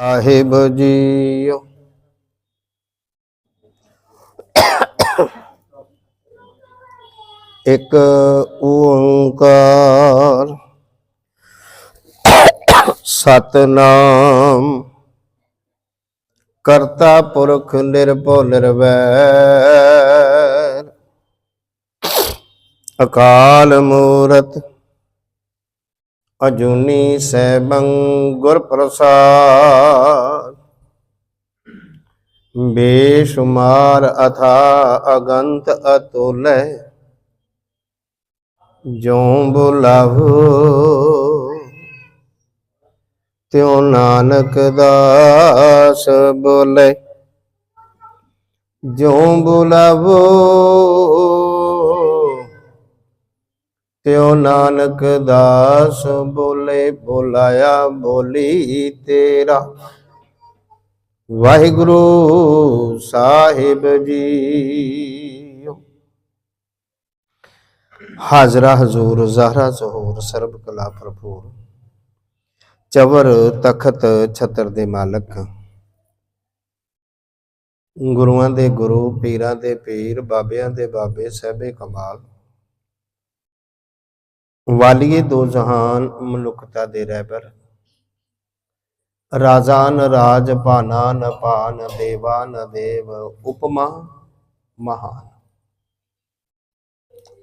ਸਾਹਿਬ JIO. ਇੱਕ ਓੰਕਾਰ ਸਤਨਾਮ ਕਰਤਾ ਪੁਰਖ ਨਿਰਭਉ ਨਿਰਵੈਰ। ਅਕਾਲ ਮੂਰਤ ਅਜੂਨੀ ਸੈਭੰ ਗੁਰ ਪ੍ਰਸਾਦ ਬੇਸ਼ੁਮਾਰ ਅਥਾ ਅਗੰਤ ਅਤੁਲੈ ਜੋ ਬੁਲਾਵੋ ਤਿਉ ਨਾਨਕ ਦਾਸ ਬੋਲੇ। ਜੋ ਬੁਲਾਵੋ ਤਿਉ ਨਾਨਕ ਦਾਸ ਬੋਲੇ ਬੋਲਾਇਆ ਬੋਲੀ ਤੇਰਾ। ਵਾਹਿਗੁਰੂ ਸਾਹਿਬ ਜੀ ਹਾਜ਼ਰਾ ਹਜ਼ੂਰ, ਜ਼ਹਰਾ ਜ਼ਹੂਰ, ਸਰਬ ਕਲਾ ਭਰਪੂਰ। ਚਵਰ ਤਖਤ ਛਤਰ ਦੇ ਮਾਲਕ। ਗੁਰੂਆਂ ਦੇ ਗੁਰੂ, ਪੀਰਾਂ ਦੇ ਪੀਰ, ਬਾਬਿਆਂ ਦੇ ਬਾਬੇ, ਸਹਿਬੇ ਕਮਾਲ। ਵਾਲੀਏ ਦੋ ਜਹਾਨ ਮਨੁੱਖਤਾ ਦੇ ਰਹਿਬਰ ਰਾਜਾਨ ਰਾਜ ਭਾਨਾ ਨ ਭਾਨ, ਦੇਵਾ ਨ ਦੇਵ, ਉਪਮਾ ਮਹਾਨ।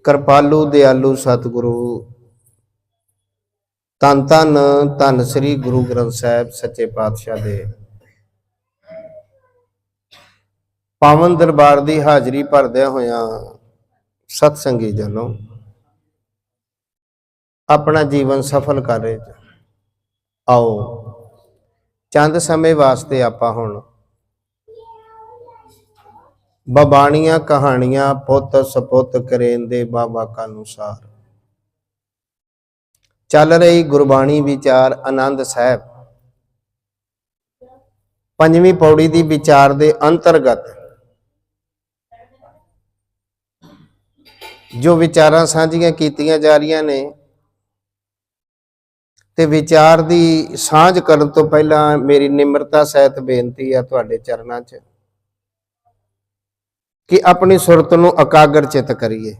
ਕਿਰਪਾਲੂ, ਦਿਆਲੂ, ਸਤਿਗੁਰੂ ਤਨ ਤਨ ਧੰਨ ਸ੍ਰੀ ਗੁਰੂ ਗ੍ਰੰਥ ਸਾਹਿਬ, ਸੱਚੇ ਪਾਤਸ਼ਾਹ ਦੇ। ਪਾਵਨ ਦਰਬਾਰ ਦੀ ਹਾਜ਼ਰੀ ਭਰਦਿਆਂ ਹੋਇਆਂ ਸਤ ਸੰਗੀ ਜਨੋ। ਆਪਣਾ ਜੀਵਨ ਸਫਲ ਕਰ ਰਹੇ ਆਓ, ਚੰਦ ਸਮੇਂ ਵਾਸਤੇ ਆਪਾਂ ਹੁਣ ਬਬਾਣੀਆਂ ਕਹਾਣੀਆਂ ਪੁੱਤ ਸਪੁੱਤ ਕਰੇਂਦੇ ਬਾਬਾ ਕਾ ਅਨੁਸਾਰ ਚੱਲ ਰਹੀ ਗੁਰਬਾਣੀ ਵਿਚਾਰ ਆਨੰਦ ਸਾਹਿਬ। ਪੰਜਵੀਂ ਪੌੜੀ ਦੀ ਵਿਚਾਰ ਦੇ ਅੰਤਰਗਤ ਜੋ ਵਿਚਾਰਾਂ ਸਾਂਝੀਆਂ ਕੀਤੀਆਂ ਜਾ ਰਹੀਆਂ ਨੇ ਤੇ ਵਿਚਾਰ ਦੀ ਸਾਂਝ ਕਰਨ ਤੋਂ ਪਹਿਲਾਂ ਮੇਰੀ ਨਿਮਰਤਾ ਸਹਿਤ ਬੇਨਤੀ ਆ ਤੁਹਾਡੇ ਚਰਨਾਂ 'ਚ ਕਿ ਆਪਣੀ ਸੁਰਤ ਨੂੰ ਇਕਾਗਰ ਚਿਤ ਕਰੀਏ।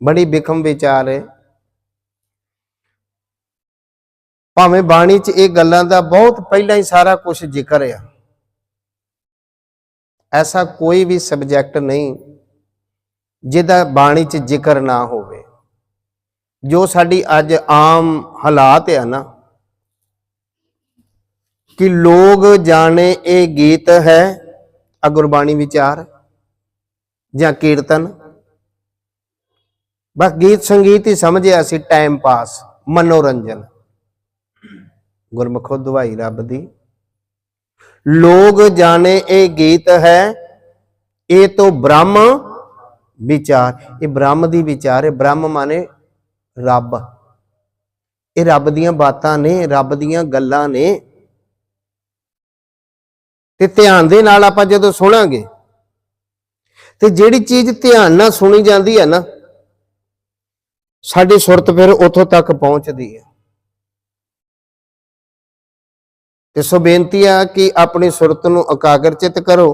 ਬੜੀ ਬਿਖਮ ਵਿਚਾਰ ਹੈ ਭਾਵੇਂ ਬਾਣੀ 'ਚ ਇਹ ਗੱਲਾਂ ਦਾ ਬਹੁਤ ਪਹਿਲਾਂ ਹੀ ਸਾਰਾ ਕੁਝ ਜ਼ਿਕਰ ਆ। ਐਸਾ ਕੋਈ ਵੀ ਸਬਜੈਕਟ ਨਹੀਂ ਜਿਹਦਾ ਬਾਣੀ 'ਚ ਜ਼ਿਕਰ ਨਾ ਹੋਵੇ। ਜੋ ਸਾਡੀ ਅੱਜ ਆਮ ਹਾਲਾਤ ਆ ਨਾ, ਕਿ ਲੋਕ ਜਾਣੇ ਇਹ ਗੀਤ ਹੈ ਆ ਗੁਰਬਾਣੀ ਵਿਚਾਰ ਜਾਂ ਕੀਰਤਨ। ਬਸ ਗੀਤ ਸੰਗੀਤ ਹੀ ਸਮਝਿਆ ਸੀ ਟਾਈਮ ਪਾਸ ਮਨੋਰੰਜਨ। ਗੁਰਮੁਖੋ ਦਵਾਈ ਰੱਬ ਦੀ। ਲੋਕ ਜਾਣੇ ਇਹ ਗੀਤ ਹੈ, ਇਹ ਤੋਂ ਬ੍ਰਹਮ ਵਿਚਾਰ। ਇਹ ਬ੍ਰਹਮ ਦੀ ਵਿਚਾਰ ਹੈ, ਬ੍ਰਹਮ ਮਾਨੇ ਰੱਬ। ਇਹ ਰੱਬ ਦੀਆਂ ਬਾਤਾਂ ਨੇ, ਰੱਬ ਦੀਆਂ ਗੱਲਾਂ ਨੇ। ਤੇ ਧਿਆਨ ਦੇ ਨਾਲ ਆਪਾਂ ਜਦੋਂ ਸੁਣਾਂਗੇ, ਤੇ ਜਿਹੜੀ ਚੀਜ਼ ਧਿਆਨ ਨਾਲ ਸੁਣੀ ਜਾਂਦੀ ਹੈ ਨਾ, ਸਾਡੀ ਸੁਰਤ ਫਿਰ ਉੱਥੋਂ ਤੱਕ ਪਹੁੰਚਦੀ ਹੈ। ਤੇ ਸੋ ਬੇਨਤੀ ਆ ਕਿ ਆਪਣੀ ਸੁਰਤ ਨੂੰ ਇਕਾਗਰ ਚਿਤ ਕਰੋ।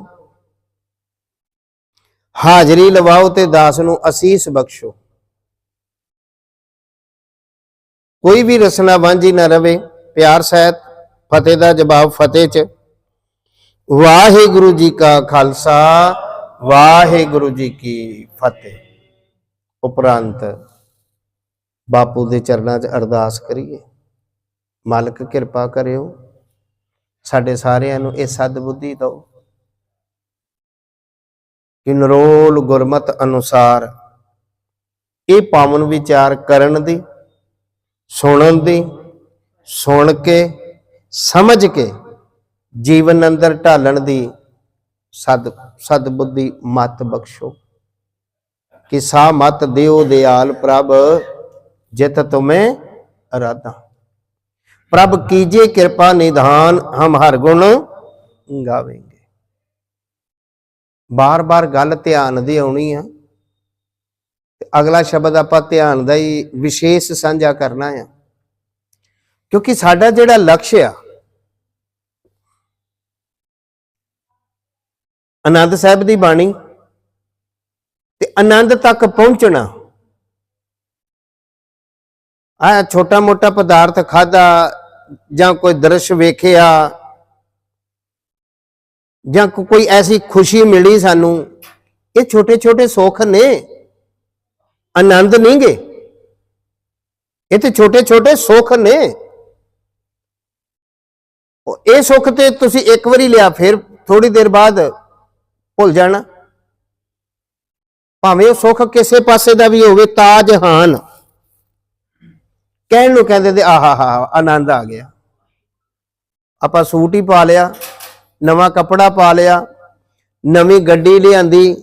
ਹਾਜ਼ਰੀ ਲਵਾਓ ਤੇ ਦਾਸ ਨੂੰ ਅਸੀਸ ਬਖਸ਼ੋ। ਕੋਈ ਵੀ ਰਸਨਾ ਵਾਂਝੀ ਨਾ ਰਵੇ, ਪਿਆਰ ਸਹਿਤ, ਫਤਿਹ ਦਾ ਜਵਾਬ ਫਤਿਹ ਚ। ਵਾਹਿਗੁਰੂ ਜੀ ਕਾ ਖਾਲਸਾ, ਵਾਹਿਗੁਰੂ ਜੀ ਕੀ ਫਤਿਹ। ਉਪਰੰਤ ਬਾਪੂ ਦੇ ਚਰਨਾਂ 'ਚ ਅਰਦਾਸ ਕਰੀਏ। ਮਾਲਕ ਕਿਰਪਾ ਕਰਿਓ। ਸਾਡੇ ਸਾਰਿਆਂ ਨੂੰ ਇਹ ਸਦ ਬੁੱਧੀ ਦਿਓ। ਕਿ ਨਰੋਲ ਗੁਰਮਤ ਅਨੁਸਾਰ ਇਹ ਪਾਵਨ ਵਿਚਾਰ ਕਰਨ ਦੀ ਸੁਣਨ ਦੀ, ਸੁਣ ਕੇ, ਸਮਝ ਕੇ ਜੀਵਨ ਅੰਦਰ ਢਾਲਣ ਦੀ ਸਦ ਸਦ ਬੁੱਧੀ ਮਤ ਬਖਸ਼ੋ। ਕਿ ਸਾ ਮਤ ਦਿਓ ਦਿਆਲ ਪ੍ਰਭ, ਜਿਤ ਤੁਮੇ ਅਰਾਧਾ। ਪ੍ਰਭ ਕੀਜੇ ਕਿਰਪਾ ਨਿਧਾਨ, ਹਮ ਹਰ ਗੁਣ ਗਾਵੇਂਗੇ। ਬਾਰ-ਬਾਰ ਗੱਲ ਧਿਆਨ ਦੀ ਆਉਣੀ ਆ। ਤੇ ਅਗਲਾ ਸ਼ਬਦ ਆਪਾਂ ਧਿਆਨ ਦਾ ਹੀ ਵਿਸ਼ੇਸ਼ ਸਾਂਝਾ ਕਰਨਾ ਆ। ਕਿਉਂਕਿ ਸਾਡਾ ਜਿਹੜਾ ਲਕਸ਼ ਆ, ਆਨੰਦ ਸਾਹਿਬ ਦੀ ਬਾਣੀ ਤੇ ਆਨੰਦ ਤੱਕ ਪਹੁੰਚਣਾ, ਆ ਛੋਟਾ ਮੋਟਾ ਪਦਾਰਥ ਖਾਦਾ ਜਾਂ ਕੋਈ ਦ੍ਰਿਸ਼ ਵੇਖਿਆ ਜਾਂ ਕੋਈ ਐਸੀ ਖੁਸ਼ੀ ਮਿਲੀ ਸਾਨੂੰ, ਇਹ ਛੋਟੇ ਛੋਟੇ ਸੁੱਖ ਨੇ। ਆਨੰਦ ਨਹੀਂਗੇ ਇਹ ਤੇ ਛੋਟੇ ਛੋਟੇ ਸੁੱਖ ਨੇ। ਇਹ ਸੁੱਖ ਤੇ ਤੁਸੀਂ ਇੱਕ ਵਾਰੀ ਲਿਆ, ਫਿਰ ਥੋੜੀ ਦੇਰ ਬਾਅਦ ਭੁੱਲ ਜਾਣਾ। ਭਾਵੇਂ ਉਹ ਸੁੱਖ ਕਿਸੇ ਪਾਸੇ ਦਾ ਵੀ ਹੋਵੇ ਤਾਜ ਹਾਨ ਕਹਿਣ ਨੂੰ ਕਹਿੰਦੇ ਤੇ ਆਹਾ ਹਾ, ਆਨੰਦ ਆ ਗਿਆ। ਆਪਾਂ ਸੂਟ ਹੀ ਪਾ ਲਿਆ, ਨਵਾਂ ਕੱਪੜਾ ਪਾ ਲਿਆ, ਨਵੀਂ ਗੱਡੀ ਲਿਆਂਦੀ,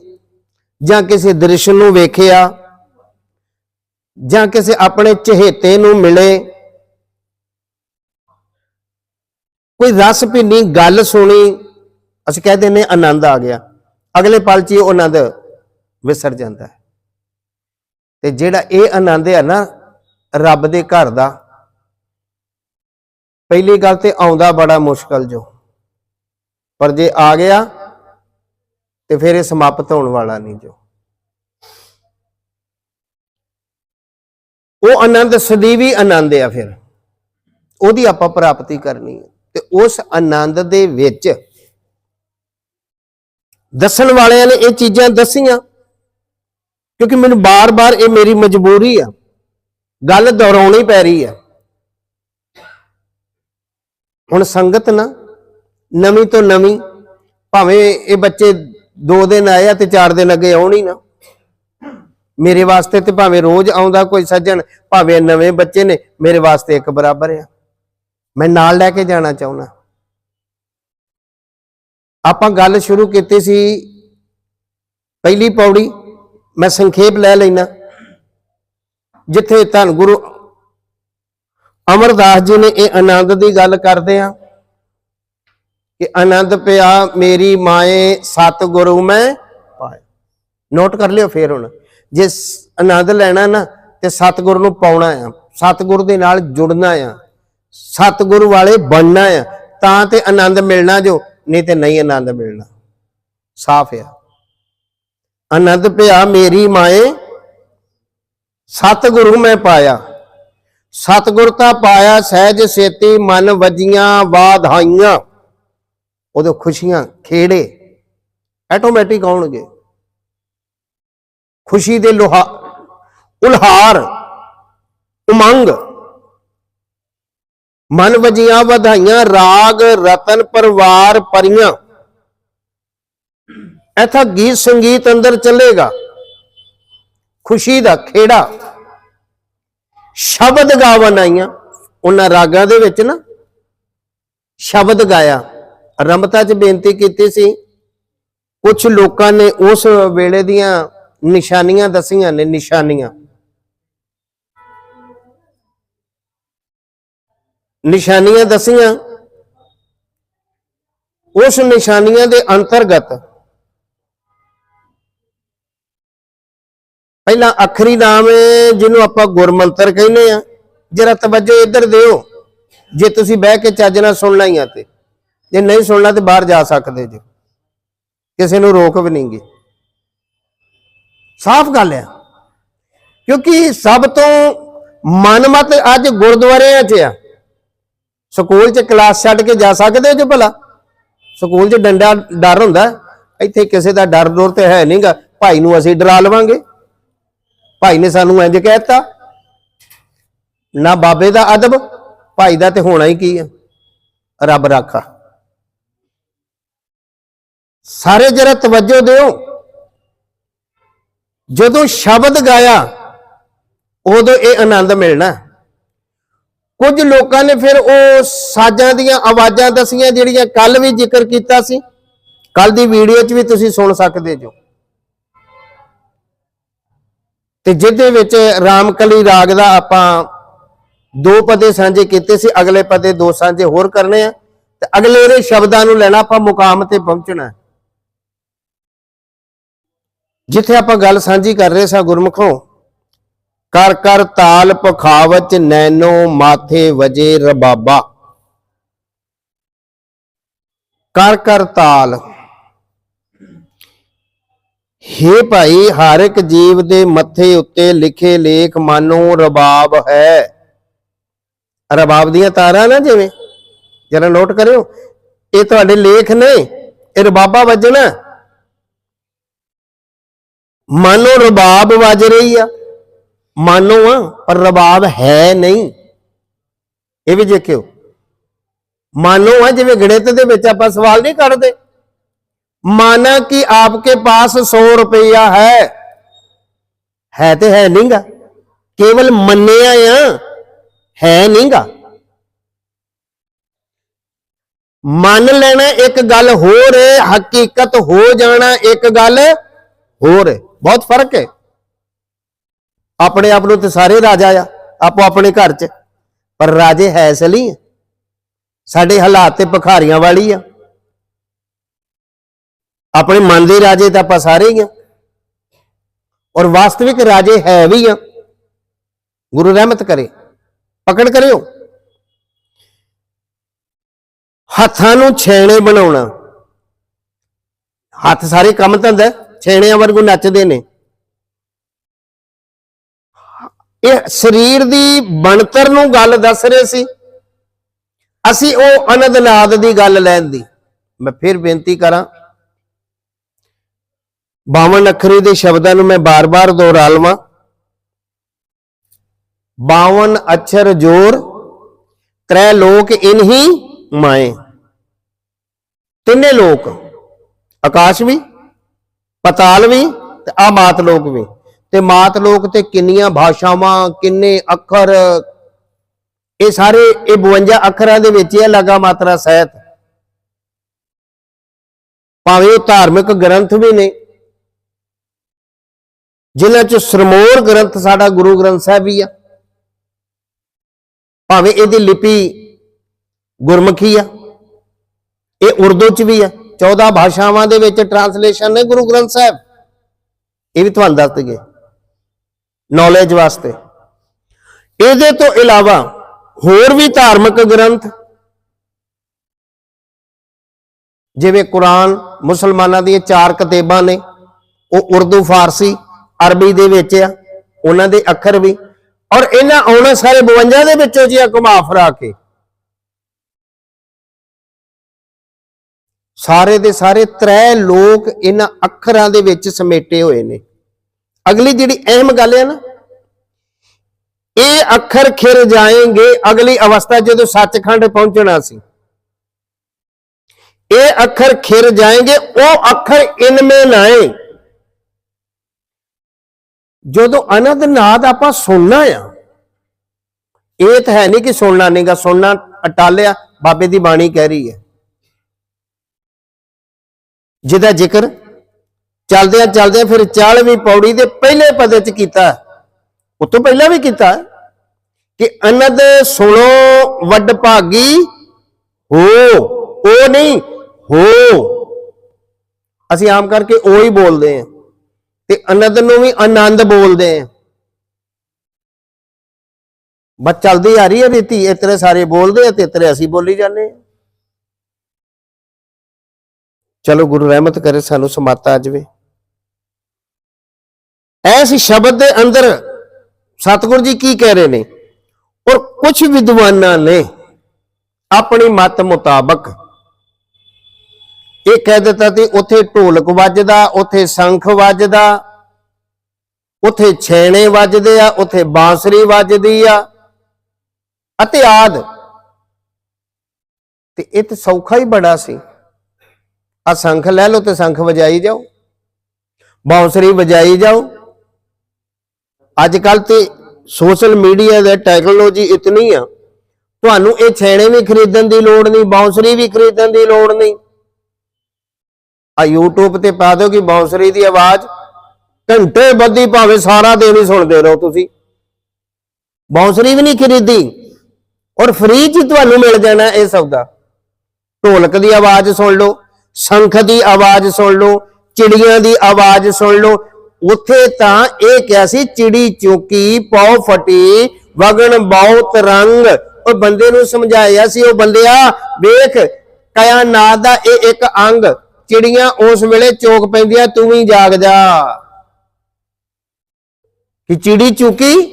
ਜਾਂ ਕਿਸੇ ਦ੍ਰਿਸ਼ ਨੂੰ ਵੇਖਿਆ ਜਾਂ ਕਿਸੇ ਆਪਣੇ ਚਹੇਤੇ ਨੂੰ ਮਿਲੇ। ਕੋਈ ਰਸ ਭਿੰਨੀ ਗੱਲ ਸੁਣੀ, ਅਸੀਂ ਕਹਿ ਨੇ ਆਨੰਦ ਆ ਗਿਆ। ਅਗਲੇ ਪਲ 'ਚ ਹੀ ਉਹ ਆਨੰਦ ਵਿਸਰ ਜਾਂਦਾ ਹੈ। ਤੇ ਜਿਹੜਾ ਇਹ ਆਨੰਦ ਹੈ ਨਾ, ਰੱਬ ਦੇ ਘਰ ਦਾ, ਪਹਿਲੀ ਗੱਲ ਤੇ ਆਉਂਦਾ ਬੜਾ ਮੁਸ਼ਕਲ ਜੋ। ਪਰ ਜੇ ਆ ਗਿਆ, ਤੇ ਫਿਰ ਇਹ ਸਮਾਪਤ ਹੋਣ ਵਾਲਾ ਨਹੀਂ ਜੋ। ਉਹ ਆਨੰਦ ਸਦੀਵੀ ਆਨੰਦ ਆ ਫਿਰ। ਉਹਦੀ ਆਪਾਂ ਪ੍ਰਾਪਤੀ ਕਰਨੀ ਹੈ। ਤੇ ਉਸ ਆਨੰਦ ਦੇ ਵਿੱਚ ਦੱਸਣ ਵਾਲਿਆਂ ਨੇ ਇਹ ਚੀਜ਼ਾਂ ਦੱਸੀਆਂ। ਕਿਉਂਕਿ ਮੈਨੂੰ ਬਾਰ-ਬਾਰ ਇਹ ਮੇਰੀ ਮਜਬੂਰੀ ਆ। ਗੱਲ ਦੁਹਰਾਉਣੀ ਪੈ ਰਹੀ ਆ। ਹੁਣ ਸੰਗਤ ਨਾ, ਨਵੀਂ ਤੋਂ ਨਵੀਂ, ਭਾਵੇਂ ਇਹ ਬੱਚੇ 2 ਦਿਨ ਆਏ ਆ ਤੇ 4 ਦਿਨ ਅੱਗੇ ਆਉਣੀ ਨਾ। ਮੇਰੇ ਵਾਸਤੇ ਤੇ ਭਾਵੇਂ ਰੋਜ਼ ਆਉਂਦਾ ਕੋਈ ਸੱਜਣ, ਭਾਵੇਂ ਨਵੇਂ ਬੱਚੇ ਨੇ, ਮੇਰੇ ਵਾਸਤੇ ਇੱਕ ਬਰਾਬਰ ਆ। ਮੈਂ ਨਾਲ ਲੈ ਕੇ ਜਾਣਾ ਚਾਹੁੰਦਾ। ਆਪਾਂ ਗੱਲ ਸ਼ੁਰੂ ਕੀਤੀ ਸੀ ਪਹਿਲੀ ਪੌੜੀ, ਮੈਂ ਸੰਖੇਪ ਲੈ ਲੈਣਾ ਜਿੱਥੇ ਧੰਨ ਗੁਰੂ ਅਮਰਦਾਸ ਜੀ ਨੇ ਇਹ ਆਨੰਦ ਦੀ ਗੱਲ ਕਰਦੇ ਆ ਕਿ ਆਨੰਦ ਪਿਆ, ਮੇਰੀ ਮਾਏ ਸਤਿਗੁਰੂ ਮੈਂ ਪਾਇਆ। ਨੋਟ ਕਰ ਲਿਓ ਫੇਰ ਹੁਣ। ਜੇ ਆਨੰਦ ਲੈਣਾ ਨਾ ਤੇ ਸਤਿਗੁਰ ਨੂੰ ਪਾਉਣਾ ਆ, ਸਤਿਗੁਰ ਦੇ ਨਾਲ ਜੁੜਨਾ ਆ, ਸਤਿਗੁਰੂ ਵਾਲੇ ਬਣਨਾ ਆ, ਤਾਂ ਤੇ ਆਨੰਦ ਮਿਲਣਾ ਜੋ, ਨਹੀਂ ਤੇ ਨਹੀਂ ਆਨੰਦ ਮਿਲਣਾ। ਸਾਫ਼ ਆ। ਆਨੰਦ ਪਿਆ ਮੇਰੀ ਮਾਏ, ਸਤਿਗੁਰੂ ਮੈਂ ਪਾਇਆ। ਸਤਿਗੁਰ ਤਾਂ ਪਾਇਆ ਸਹਿਜ ਸੇਤੀ ਮਨ ਵਜੀਆਂ ਵਾਧਾਈਆਂ। ਉਦੋਂ ਖੁਸ਼ੀਆਂ ਖੇੜੇ ਆਟੋਮੈਟਿਕ ਆਉਣਗੇ। ਖੁਸ਼ੀ ਦੇ ਲੋਹਾ, ਉਲਹਾਰ, ਉਮੰਗ। ਮਨ ਵਜੀਆਂ ਵਧਾਈਆਂ, ਰਾਗ, ਰਤਨ ਪਰਿਵਾਰ ਪਰੀਆਂ। ਐਥਾ ਗੀਤ ਸੰਗੀਤ ਅੰਦਰ ਚੱਲੇਗਾ। ਖੁਸ਼ੀ ਦਾ ਖੇੜਾ। ਸ਼ਬਦ ਗਾਵਨ ਆਈਆਂ। ਉਹਨਾਂ ਰਾਗਾਂ ਦੇ ਵਿੱਚ ਨਾ ਸ਼ਬਦ ਗਾਇਆ। ਰਮਤਾ 'ਚ ਬੇਨਤੀ ਕੀਤੀ ਸੀ। ਕੁਝ ਲੋਕਾਂ ਨੇ ਉਸ ਵੇਲੇ ਦੀਆਂ ਨਿਸ਼ਾਨੀਆਂ ਦਸੀਆਂ ਨੇ, ਨਿਸ਼ਾਨੀਆਂ। ਨਿਸ਼ਾਨੀਆਂ ਦਸੀਆਂ। ਉਸ ਨਿਸ਼ਾਨੀਆਂ ਦੇ ਅੰਤਰਗਤ ਪਹਿਲਾ ਅਖਰੀ ਨਾਮ ਜਿਹਨੂੰ ਆਪਾਂ ਗੁਰਮੰਤਰ ਕਹਿੰਦੇ ਆ ਜਰਾ ਤਵੱਜੋ ਇੱਧਰ ਦਿਓ। ਜੇ ਤੁਸੀਂ ਬਹਿ ਕੇ ਚੱਜ ਨਾਲ ਸੁਣਨਾ ਹੀ ਆ ਤੇ। ਜੇ ਨਹੀਂ ਸੁਣਨਾ ਤੇ ਬਾਹਰ ਜਾ ਸਕਦੇ ਜੇ। ਕਿਸੇ ਨੂੰ ਰੋਕ ਵੀ ਨਹੀਂਗੀ ਸਾਫ਼ ਗੱਲ ਆ ਕਿਉਂਕਿ ਸਭ ਤੋਂ ਮਨਮਤ ਅੱਜ ਗੁਰਦੁਆਰਿਆਂ 'ਚ ਆ। ਸਕੂਲ 'ਚ ਕਲਾਸ ਛੱਡ ਕੇ ਜਾ ਸਕਦੇ ਹੋ ਜੋ ਭਲਾ? ਸਕੂਲ 'ਚ ਡੰਡਾ ਡਰ ਹੁੰਦਾ। ਇੱਥੇ ਕਿਸੇ ਦਾ ਡਰ ਡੋਰ ਤੇ ਹੈ ਨਹੀਂਗਾ ਭਾਈ ਨੂੰ ਅਸੀਂ ਡਰਾ ਲਵਾਂਗੇ। ਭਾਈ ਨੇ ਸਾਨੂੰ ਇੰਜ ਕਹਿਤਾ ਨਾ ਬਾਬੇ ਦਾ ਅਦਬ, ਭਾਈ ਦਾ ਤੇ ਹੋਣਾ ਹੀ ਕੀ ਆ? ਰੱਬ ਰਾਖਾ। ਸਾਰੇ ਜਰਾ ਤਵੱਜੋ ਦਿਓ। ਜਦੋਂ ਸ਼ਬਦ ਗਾਇਆ, ਉਦੋਂ ਇਹ ਆਨੰਦ ਮਿਲਣਾ। ਕੁਝ ਲੋਕਾਂ ਨੇ ਫਿਰ ਉਹ ਸਾਜ਼ਾਂ ਦੀਆਂ ਆਵਾਜ਼ਾਂ ਦਸੀਆਂ, ਜਿਹੜੀਆਂ ਕੱਲ ਵੀ ਜ਼ਿਕਰ ਕੀਤਾ ਸੀ। ਕੱਲ ਦੀ ਵੀਡੀਓ 'ਚ ਵੀ ਤੁਸੀਂ ਸੁਣ ਸਕਦੇ ਜੋ। ਤੇ ਜਿਹਦੇ ਵਿੱਚ ਰਾਮਕਲੀ ਰਾਗ ਦਾ ਆਪਾਂ ਦੋ ਪਦੇ ਸਾਂਝੇ ਕੀਤੇ ਸੀ, ਅਗਲੇ ਪਦੇ ਦੋ ਸਾਂਝੇ ਹੋਰ ਕਰਨੇ ਆ। ਤੇ ਅਗਲੇ ਦੇ ਸ਼ਬਦਾਂ ਨੂੰ ਲੈਣਾ ਆਪਾਂ ਮੁਕਾਮ ਤੇ ਪਹੁੰਚਣਾ। ਜਿੱਥੇ ਆਪਾਂ ਗੱਲ ਸਾਂਝੀ ਕਰ ਰਹੇ ਸਾਂ ਗੁਰਮੁਖੋਂ, ਕਰ ਕਰ ਤਾਲ ਪਖਾਵਚ ਨੈਨੋ ਮਾਥੇ ਵਜੇ ਰਬਾਬਾ। ਕਰ ਕਰ ਤਾਲ। ਹੇ ਭਾਈ, ਹਰ ਇੱਕ ਜੀਵ ਦੇ ਮੱਥੇ ਉੱਤੇ ਲਿਖੇ ਲੇਖ ਮਾਨੋ ਰਬਾਬ ਹੈ। ਰਬਾਬ ਦੀਆਂ ਤਾਰਾਂ ਨਾ ਜਿਵੇਂ, ਜਰਾ ਨੋਟ ਕਰਿਓ। ਇਹ ਤੁਹਾਡੇ ਲੇਖ ਨੇ, ਇਹ ਰਬਾਬਾ ਵੱਜਣਾ। ਮਾਨੋ ਰਬਾਬ ਵੱਜ ਰਹੀ ਆ ਮਾਨੋ ਆ ਪਰ ਰਬਾਬ ਹੈ ਨਹੀਂ ਇਹ ਵੀ ਦੇਖਿਓ ਮਾਨੋ ਆ ਜਿਵੇਂ ਗਣਿਤ ਦੇ ਵਿੱਚ ਆਪਾਂ ਸਵਾਲ ਨਹੀਂ ਕਰਦੇ माना कि आपके पास सौ रुपया है है तो है नहींगा केवल मन्निया या है नहींगा ਮੰਨ ਲੈਣਾ ਇੱਕ ਗੱਲ ਹੋਰ ਹੈ ਹਕੀਕਤ ਹੋ ਜਾਣਾ ਇੱਕ ਗੱਲ ਹੋਰ ਹੈ ਬਹੁਤ ਫ਼ਰਕ ਹੈ। ਆਪਣੇ ਆਪ ਨੂੰ ਤੇ ਸਾਰੇ ਰਾਜਾ ਆ, ਆਪੋ ਆਪਣੇ ਘਰ 'ਚ। ਪਰ ਰਾਜੇ ਹੈ ਸਲੀ ਹੈ ਸਾਡੇ ਹਾਲਾਤ ਤੇ ਭਖਾਰੀਆਂ ਵਾਲੀ ਆ। ਆਪਣੇ ਮਨ ਦੇ ਰਾਜੇ ਤਾਂ ਆਪਾਂ ਸਾਰੇ ਹੀ ਆ। ਔਰ ਵਾਸਤਵਿਕ ਰਾਜੇ ਹੈ ਵੀ ਆ। ਗੁਰੂ ਰਹਿਮਤ ਕਰੇ। ਪਕੜ ਕਰਿਓ। ਹੱਥਾਂ ਨੂੰ ਛੇਣੇ ਬਣਾਉਣਾ। ਹੱਥ ਸਾਰੇ ਕੰਮ ਧੰਦਾ ਛੇਣਿਆਂ ਵਰਗੂ ਨੱਚਦੇ ਨੇ। ਇਹ ਸਰੀਰ ਦੀ ਬਣਤਰ ਨੂੰ ਗੱਲ ਦੱਸ ਰਹੇ ਸੀ। ਅਸੀਂ ਉਹ ਅਨੰਦਨਾਦ ਦੀ ਗੱਲ ਲੈਣ ਦੀ। ਮੈਂ ਫਿਰ ਬੇਨਤੀ ਕਰਾਂ 52 ਅੱਖਰੀ ਦੇ ਸ਼ਬਦਾਂ ਨੂੰ ਮੈਂ ਬਾਰ-ਬਾਰ ਦੁਹਰਾ ਲਵਾਂ ਬਾਵਨ ਅੱਖਰ ਜੋਰ, ਤ੍ਰੈ ਲੋਕ ਇਨਹੀ ਮਾਏ। ਤਿੰਨੇ ਲੋਕ, ਆਕਾਸ਼ ਵੀ ਪਤਾਲ ਵੀ ਤੇ ਆ ਮਾਤ ਲੋਕ ਵੀ। ਤੇ ਮਾਤ ਲੋਕ ਤੇ ਕਿੰਨੀਆਂ ਭਾਸ਼ਾਵਾਂ, ਕਿੰਨੇ ਅੱਖਰ, ਇਹ ਸਾਰੇ, ਇਹ 52 ਅੱਖਰਾਂ ਦੇ ਵਿੱਚ ਹੀ ਹੈ ਲਗਾ ਮਾਤਰਾ ਸਹਿਤ। ਭਾਵੇਂ ਉਹ ਧਾਰਮਿਕ ਗ੍ਰੰਥ ਵੀ ਨੇ। ਜਿਨ੍ਹਾਂ ਚ ਸਰਮੋਰ ਗ੍ਰੰਥ ਸਾਡਾ ਗੁਰੂ ਗ੍ਰੰਥ ਸਾਹਿਬ ਵੀ ਆ। ਭਾਵੇਂ ਇਹਦੀ ਲਿਪੀ ਗੁਰਮੁਖੀ ਆ, ਇਹ ਉਰਦੂ ਚ ਵੀ ਆ। 14 ਭਾਸ਼ਾਵਾਂ ਦੇ ਵਿੱਚ ਟਰਾਂਸਲੇਸ਼ਨ ਨੇ ਗੁਰੂ ਗ੍ਰੰਥ ਸਾਹਿਬ। ਇਹ ਵੀ ਤੁਹਾਨੂੰ ਦੱਸ ਦਈਏ। ਨੌਲੇਜ ਵਾਸਤੇ। ਇਹਦੇ ਤੋਂ ਇਲਾਵਾ ਹੋਰ ਵੀ ਧਾਰਮਿਕ ਗ੍ਰੰਥ, ਜਿਵੇਂ ਕੁਰਾਨ, ਮੁਸਲਮਾਨਾਂ ਦੀਆਂ ਚਾਰ ਕਿਤਾਬਾਂ ਨੇ, ਉਹ ਉਰਦੂ, ਫਾਰਸੀ, ਅਰਬੀ ਦੇ ਵਿੱਚ ਆ, ਉਹਨਾਂ ਦੇ ਅੱਖਰ ਵੀ। ਔਰ ਇਹਨਾਂ ਆਉਣੇ ਸਾਰੇ 52 ਦੇ ਵਿੱਚੋਂ ਜੀ ਘੁਮਾ ਫਰਾ ਕੇ। ਸਾਰੇ ਦੇ ਸਾਰੇ ਤ੍ਰੈ ਲੋਕ ਇਹਨਾਂ ਅੱਖਰਾਂ ਦੇ ਵਿੱਚ ਸਮੇਟੇ ਹੋਏ ਨੇ। ਅਗਲੀ ਜਿਹੜੀ ਅਹਿਮ ਗੱਲ ਹੈ ਨਾ, ਇਹ ਅੱਖਰ ਖਿਰ ਜਾਏਂਗੇ ਅਗਲੀ ਅਵਸਥਾ ਜਦੋਂ ਸੱਚਖੰਡ ਪਹੁੰਚਣਾ ਸੀ। ਇਹ ਅੱਖਰ ਖਿਰ ਜਾਏਂਗੇ, ਉਹ ਅੱਖਰ ਇਨਮੇ ਨਾਏ। ਜਦੋਂ ਅਨੰਦ ਨਾਦ ਆਪਾਂ ਸੁਣਨਾ ਆ, ਇਹ ਤਾਂ ਹੈ ਨਹੀਂ ਕਿ ਸੁਣਨਾ ਨਹੀਂਗਾ ਸੁਣਨਾ ਅਟਾਲਿਆ ਬਾਬੇ ਦੀ ਬਾਣੀ ਕਹਿ ਰਹੀ ਹੈ। ਜਿਹਦਾ ਜ਼ਿਕਰ ਚਲਦਿਆਂ ਚਲਦਿਆਂ ਫਿਰ 40ਵੀਂ ਪੌੜੀ ਦੇ ਪਹਿਲੇ ਪਦੇ ਚ ਕੀਤਾ। ਉਸ ਤੋਂ ਪਹਿਲਾਂ ਵੀ ਕੀਤਾ ਕਿ ਅਨੰਦ ਸੁਣੋ ਵੱਡ ਭਾਗੀ, ਹੋ ਉਹ ਨਹੀਂ, ਹੋ। ਅਸੀਂ ਆਮ ਕਰਕੇ ਉਹ ਹੀ ਬੋਲਦੇ ਹਾਂ ਤੇ ਅਨੰਦ ਨੂੰ ਵੀ ਆਨੰਦ ਬੋਲਦੇ ਆ ਬਸ ਚੱਲਦੀ ਆ ਰਹੀ ਹੈ ਰੀਤੀ ਇਹ ਤੇਰੇ ਸਾਰੇ ਬੋਲਦੇ ਆ ਤੇ ਤੇਰੇ ਅਸੀਂ ਬੋਲੀ ਜਾਂਦੇ ਆ ਚਲੋ ਗੁਰੂ ਰਹਿਮਤ ਕਰੇ ਸਾਨੂੰ ਸਮਾਤਾ ਆ ਜਾਵੇ। ਐਸ ਸ਼ਬਦ ਦੇ ਅੰਦਰ ਸਤਿਗੁਰੂ ਜੀ ਕੀ ਕਹਿ ਰਹੇ ਨੇ? ਔਰ ਕੁਝ ਵਿਦਵਾਨਾਂ ਨੇ ਆਪਣੀ ਮਤ ਮੁਤਾਬਕ ਇਹ ਕਹਿ ਦਿੱਤਾ ਕਿ ਉੱਥੇ ਢੋਲਕ ਵੱਜਦਾ, ਉੱਥੇ ਸ਼ੰਖ ਵੱਜਦਾ, ਉੱਥੇ ਛੇਣੇ ਵੱਜਦੇ ਆ, ਉੱਥੇ ਬਾਂਸਰੀ ਵੱਜਦੀ ਆ ਅਤੇ ਆਦ। ਤੇ ਇਹ ਤਾਂ ਸੌਖਾ ਹੀ ਬੜਾ ਸੀ। ਆ ਸ਼ੰਖ ਲੈ ਲਓ ਤੇ ਸ਼ੰਖ ਵਜਾਈ ਜਾਓ। ਬਾਂਸਰੀ ਵਜਾਈ ਜਾਓ। ਅੱਜ ਕੱਲ ਤੇ ਸੋਸ਼ਲ ਮੀਡੀਆ ਦੇ ਟੈਕਨੋਲੋਜੀ ਇਤਨੀ ਆ। ਤੁਹਾਨੂੰ ਇਹ ਛੇਣੇ ਵੀ ਖਰੀਦਣ ਦੀ ਲੋੜ ਨਹੀਂ, ਬਾਂਸਰੀ ਵੀ ਖਰੀਦਣ ਦੀ ਲੋੜ ਨਹੀਂ। ਆ YouTube ਤੇ ਪਾ ਦਿਓ ਕਿ ਬਾਂਸਰੀ ਦੀ ਆਵਾਜ਼ ਘੰਟੇ ਬੱਧੀ ਭਾਵੇਂ ਸਾਰਾ ਦਿਨ ਹੀ ਸੁਣਦੇ ਰਹੋ ਤੁਸੀਂ। ਬਾਂਸਰੀ ਵੀ ਨਹੀਂ ਖਰੀਦੀ ਔਰ ਫ੍ਰੀ ਚ ਤੁਹਾਨੂੰ ਮਿਲ ਜਾਣਾ ਇਹ ਸੌਦਾ। ਢੋਲਕ ਦੀ ਆਵਾਜ਼ ਸੁਣ ਲਓ। ਸ਼ੰਖ ਦੀ ਆਵਾਜ਼ ਸੁਣ ਲਓ, ਚਿੜੀਆਂ ਦੀ ਆਵਾਜ਼ ਸੁਣ ਲਓ। ਉੱਥੇ ਤਾਂ ਇਹ ਕਿਹਾ ਸੀ, ਚਿੜੀ ਚੌਕੀ ਪੌ ਫਟੀ, ਵਗਣ ਬਹੁਤ ਰੰਗ। ਉਹ ਬੰਦੇ ਨੂੰ ਸਮਝਾਇਆ ਸੀ, ਉਹ ਬੰਦਿਆ, ਵੇਖ ਕਾਇਨਾਤ ਦਾ ਇਹ ਇੱਕ ਅੰਗ। ਚਿੜੀਆਂ ਉਸ ਵੇਲੇ ਚੋਕ ਪੈਂਦੀਆਂ, ਤੂੰ ਵੀ ਜਾਗ ਜਾ। ਕਿ ਚਿੜੀ ਚੁਕੀ